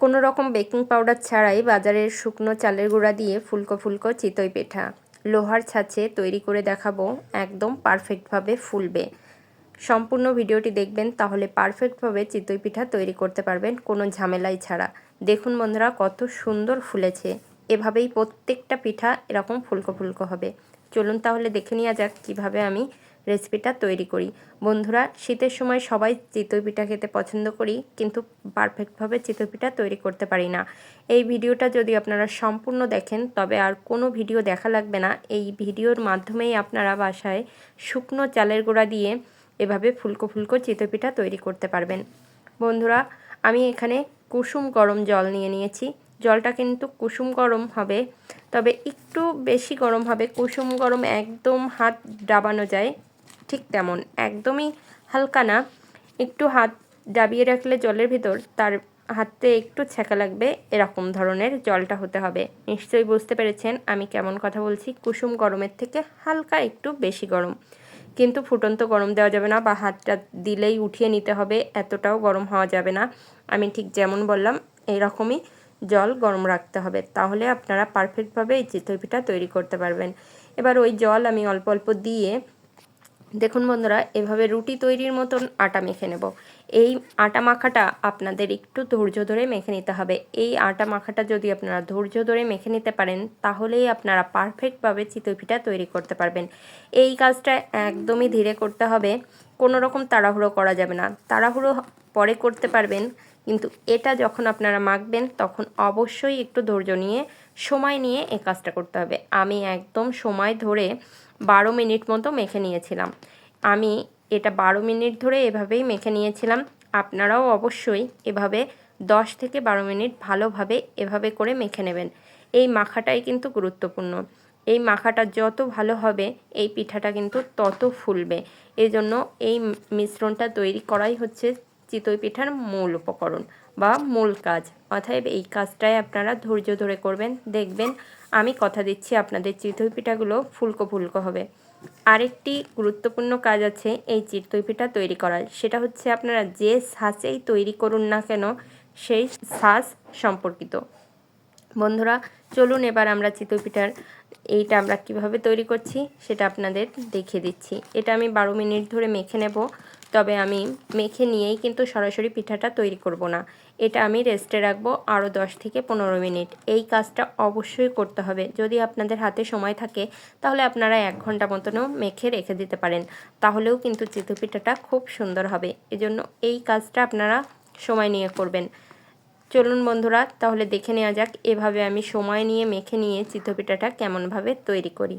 কোনো রকম baking powder ছাড়াই বাজারের শুকনো চালের গুঁড়া দিয়ে ফুলকো ফুলকো চিতই পিঠা। লোহার ছাঁচে তৈরি করে দেখাবো, একদম পারফেক্টভাবে ফুলবে। সম্পূর্ণ ভিডিওটি দেখবেন, তাহলে পারফেক্টভাবে চিতই পিঠা তৈরি করতে পারবেন, কোনো ঝামেলাই ছাড়া। দেখুন বন্ধুরা, কত সুন্দর ফুলেছে। এভাবেই প্রত্যেকটা পিঠা এরকম ফুলকো ফুলকো হবে। চলুন তাহলে দেখে নেওয়া যাক কীভাবে আমি রেসিপিটা তৈরি করি। বন্ধুরা, শীতের সময় সবাই চিতই পিঠা খেতে পছন্দ করি, কিন্তু পারফেক্টভাবে চিতই পিঠা তৈরি করতে পারি না। এই ভিডিওটা যদি আপনারা সম্পূর্ণ দেখেন, তবে আর কোনো ভিডিও দেখা লাগবে না। এই ভিডিওর মাধ্যমেই আপনারা বাসায় শুকনো চালের গুঁড়া দিয়ে এভাবে ফুলকো ফুলকো চিতই পিঠা তৈরি করতে পারবেন। বন্ধুরা, আমি এখানে কুসুম গরম জল নিয়ে নিয়েছি। জলটা কিন্তু কুসুম গরম হবে, তবে একটু বেশি গরম হবে। কুসুম গরম একদম হাত ডাবানো যায়। ঠিক তেমন, একদমই হালকা না। একটু হাত ডাবিয়ে রাখলে জলের ভিতর, তার হাতে একটু ছ্যাঁকা লাগবে, এরকম ধরনের জলটা হতে হবে। নিশ্চয়ই বুঝতে পেরেছেন আমি কেমন কথা বলছি। কুসুম গরমের থেকে হালকা একটু বেশি গরম। কিন্তু ফুটন্ত গরম দেওয়া যাবে না বা হাতটা দিলেই উঠিয়ে নিতে হবে, এতটাও গরম হওয়া যাবে না। আমি ঠিক যেমন বললাম, এরকমই জল গরম রাখতে হবে। তাহলে আপনারা পারফেক্টভাবে এই চিতই পিঠা তৈরি করতে পারবেন। এবার ওই জল আমি অল্প অল্প দিয়ে দেখুন বন্ধুরা, এভাবে রুটি তৈরির মতন আটা মেখে নেব। এই আটা মাখাটা আপনাদের একটু ধৈর্য ধরে মেখে নিতে হবে। এই আটা মাখাটা যদি আপনারা ধৈর্য ধরে মেখে নিতে পারেন, তাহলেই আপনারা পারফেক্টভাবে চিতই পিঠা তৈরি করতে পারবেন। এই কাজটা একদমই ধীরে করতে হবে। কোনো রকম তাড়াহুড়ো করা যাবে না। তাড়াহুড়ো পরে করতে পারবেন, কিন্তু এটা যখন আপনারা মাখবেন, তখন অবশ্যই একটু ধৈর্য নিয়ে সময় নিয়ে এই কাজটা করতে হবে। আমি একদম সময় ধরে বারো মিনিট মতো মেখে নিয়েছিলাম। আমি এটা বারো মিনিট ধরে এভাবেই মেখে নিয়েছিলাম। আপনারাও অবশ্যই এভাবে দশ থেকে বারো মিনিট ভালোভাবে এভাবে করে মেখে নেবেন। এই মাখাটাই কিন্তু গুরুত্বপূর্ণ। এই মাখাটা যত ভালো হবে, এই পিঠাটা কিন্তু তত ফুলবে। এই জন্য এই মিশ্রণটা তৈরি করাই হচ্ছে চিতই পিঠার মূল উপকরণ বা মূল কাজ। অতএব এই কাজটাই আপনারা ধৈর্য ধরে করবেন, দেখবেন আমি কথা দিচ্ছি, আপনাদের চিতই পিঠাগুলো ফুলকো ফুলকো হবে। আরেকটি গুরুত্বপূর্ণ কাজ আছে এই চিতই পিঠা তৈরি করার। সেটা হচ্ছে আপনারা যে শ্বাসেই তৈরি করুন না কেন, সেই শ্বাস সম্পর্কিত। বন্ধুরা, চলুন এবার আমরা চিতই পিঠার এইটা আমরা কীভাবে তৈরি করছি সেটা আপনাদের দেখিয়ে দিচ্ছি। এটা আমি বারো মিনিট ধরে মেখে নেব, তবে আমি মেখে নিয়েই কিন্তু সরাসরি পিঠাটা তৈরি করব না। এটা আমি রেস্টে রাখব আরও দশ থেকে পনেরো মিনিট। এই কাজটা অবশ্যই করতে হবে। যদি আপনাদের হাতে সময় থাকে, তাহলে আপনারা এক ঘণ্টা মতনও মেখে রেখে দিতে পারেন। তাহলেও কিন্তু চিতু পিঠাটা খুব সুন্দর হবে। এজন্য এই কাজটা আপনারা সময় নিয়ে করবেন। চলুন বন্ধুরা, তাহলে দেখে নেওয়া যাক এভাবে আমি সময় নিয়ে মেখে নিয়ে চিতপিঠাটা কেমনভাবে তৈরি করি।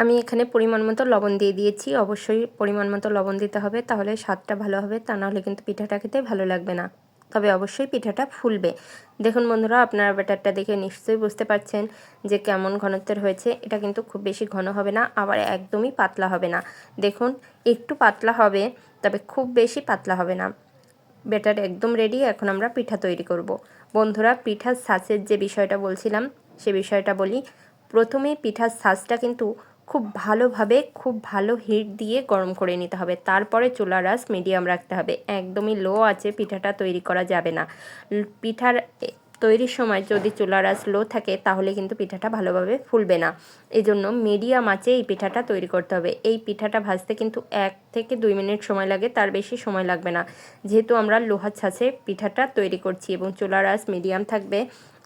আমি এখানে পরিমাণ মতো লবণ দিয়ে দিয়েছি। অবশ্যই পরিমাণ মতো লবণ দিতে হবে, তাহলে স্বাদটা ভালো হবে, তা নাহলে কিন্তু পিঠাটা খেতে ভালো লাগবে না। তবে অবশ্যই পিঠাটা ফুলবে। দেখুন বন্ধুরা, আপনারা ব্যাটারটা দেখে নিশ্চয়ই বুঝতে পারছেন যে কেমন ঘনত্বের হয়েছে। এটা কিন্তু খুব বেশি ঘন হবে না, আবার একদমই পাতলা হবে না। দেখুন, একটু পাতলা হবে, তবে খুব বেশি পাতলা হবে না। ব্যাটার একদম রেডি এখন আমরা পিঠা তৈরি করব। বন্ধুরা, পিঠার সাজের যে বিষয়টা বলছিলাম, সে বিষয়টা বলি। প্রথমে পিঠার সাজটা কিন্তু খুব ভালোভাবে, খুব ভালো হিট দিয়ে গরম করে নিতে হবে। তারপরে চুলার রাস মিডিয়াম রাখতে হবে। একদমই লো আছে পিঠাটা তৈরি করা যাবে না। পিঠার তৈরির সময় যদি চুলার আঁচ লো থাকে, তাহলে কিন্তু পিঠাটা ভালোভাবে ফুলবে না। এই জন্য মিডিয়াম আঁচে এই পিঠাটা তৈরি করতে হবে। এই পিঠাটা ভাজতে কিন্তু এক থেকে দুই মিনিট সময় লাগে, তার বেশি সময় লাগবে না। যেহেতু আমরা লোহার ছাঁচে পিঠাটা তৈরি করছি এবং চুলার আঁচ মিডিয়াম থাকবে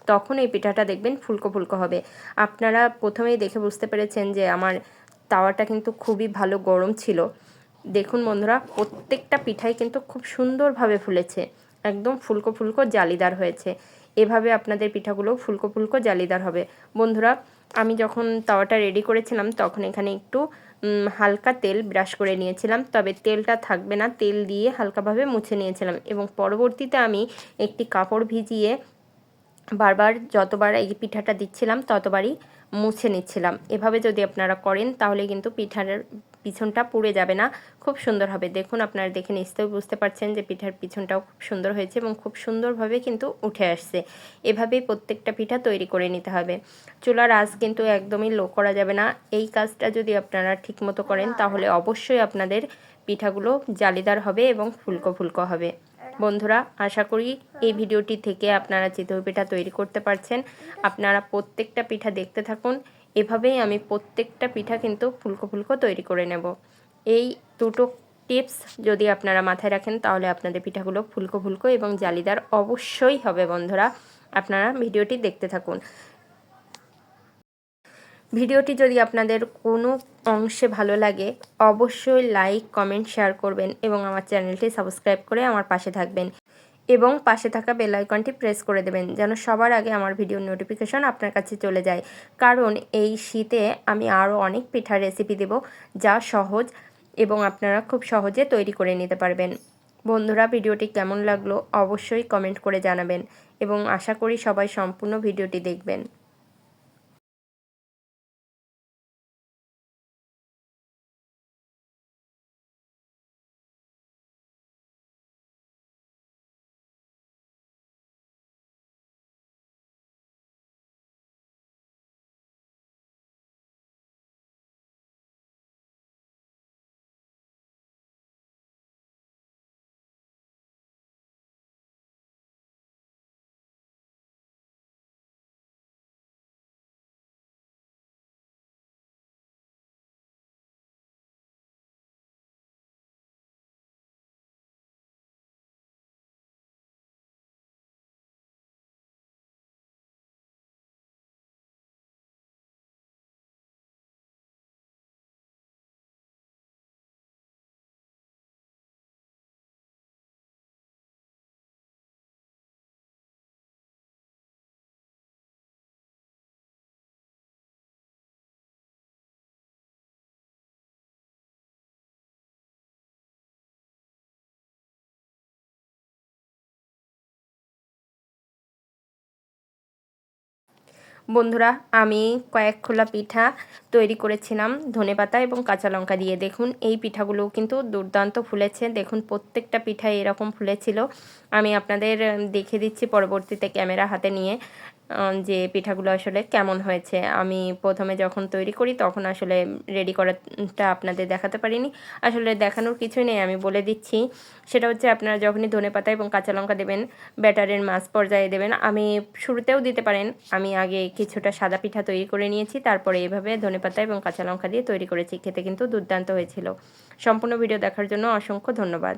তখন এই পিঠাটা দেখবেন ফুলকো ফুলকো হবে। আপনারা প্রথমেই দেখে বুঝতে পেরেছেন যে আমার তাওয়াটা কিন্তু খুবই ভালো গরম ছিল। দেখুন বন্ধুরা, প্রত্যেকটা পিঠাই কিন্তু খুব সুন্দরভাবে ফুলেছে। একদম ফুলকো ফুলকো জালিদার হয়েছে। এভাবে আপনাদের পিঠাগুলো ফুলকো ফুলকো জালিদার হবে। বন্ধুরা, আমি যখন তাওয়াটা রেডি করেছিলাম, তখন এখানে একটু হালকা তেল ব্রাশ করে নিয়েছিলাম। তবে তেলটা থাকবে না, তেল দিয়ে হালকাভাবে মুছে নিয়েছিলাম। এবং পরবর্তীতে আমি একটি কাপড় ভিজিয়ে বারবার যতবার এই পিঠাটা দিচ্ছিলাম, ততবারই মুছে নিচ্ছিলাম। এভাবে যদি আপনারা করেন, তাহলে কিন্তু পিঠার পিছনটা পুড়ে যাবে না। খুব সুন্দর হবে। দেখুন, আপনারা দেখে নিশ্চয়ই বুঝতে পারছেন যে পিঠার পিছনটাও খুব সুন্দর হয়েছে এবং খুব সুন্দরভাবে কিন্তু উঠে আসছে। এভাবেই প্রত্যেকটা পিঠা তৈরি করে নিতে হবে। চুলার আঁচ কিন্তু একদমই লো করা যাবে না। এই কাজটা যদি আপনারা ঠিকমতো করেন, তাহলে অবশ্যই আপনাদের পিঠাগুলো জালিদার হবে এবং ফুলকো ফুলকো হবে। বন্ধুরা, আশা করি এই ভিডিওটি থেকে আপনারা চিতই পিঠা তৈরি করতে পারছেন। আপনারা প্রত্যেকটা পিঠা দেখতে থাকুন। এভাবেই আমি প্রত্যেকটা পিঠা কিন্তু ফুলকো ফুলকো তৈরি করে নেব। এই দুটো টিপস যদি আপনারা মাথায় রাখেন, তাহলে আপনাদের পিঠাগুলো ফুলকো ফুলকো এবং জালিদার অবশ্যই হবে বন্ধুরা। আপনারা ভিডিওটি দেখতে থাকুন। ভিডিওটি যদি আপনাদের কোনো অংশে ভালো লাগে, অবশ্যই লাইক, কমেন্ট, শেয়ার করবেন এবং আমার চ্যানেলটি সাবস্ক্রাইব করে আমার পাশে থাকবেন এবং পাশে থাকা বেল আইকনটি প্রেস করে দেবেন যেন সবার আগে আমার ভিডিও নোটিফিকেশন আপনার কাছে চলে যায়। কারণ এই শীতে আমি আরও অনেক পিঠার রেসিপি দেব যা সহজ এবং আপনারা খুব সহজে তৈরি করে নিতে পারবেন। বন্ধুরা, ভিডিওটি কেমন লাগল অবশ্যই কমেন্ট করে জানাবেন এবং আশা করি সবাই সম্পূর্ণ ভিডিওটি দেখবেন। বন্ধুরা, আমি কয়েক খোলা পিঠা তৈরি করেছিলাম, ধনে পাতা এবং কাঁচা লঙ্কা দিয়ে। দেখুন, এই পিঠাগুলো কিন্তু দুর্দান্ত ফুলেছে। দেখুন, প্রত্যেকটা পিঠা এরকম ফুলেছিল। আমি আপনাদের দেখে দিচ্ছি পরবর্তীতে ক্যামেরা হাতে নিয়ে। যে পিঠাগুলো আসলে কেমন হয়েছে। আমি প্রথমে যখন তৈরি করি, তখন আসলে রেডি করাটা আপনাদের দেখাতে পারিনি। আসলে দেখানোর কিছুই নেই, আমি বলে দিচ্ছি। সেটা হচ্ছে আপনারা যখনই ধনে পাতা এবং কাঁচা লঙ্কা দেবেন ব্যাটারের মাছ পর্যায়ে দেবেন। আমি শুরুতেও দিতে পারেন। আমি আগে কিছুটা সাদা পিঠা তৈরি করে নিয়েছি, তারপরে এভাবে ধনে পাতা এবং কাঁচা লঙ্কা দিয়ে তৈরি করেছি। খেতে কিন্তু দুর্দান্ত হয়েছিল। সম্পূর্ণ ভিডিও দেখার জন্য অসংখ্য ধন্যবাদ।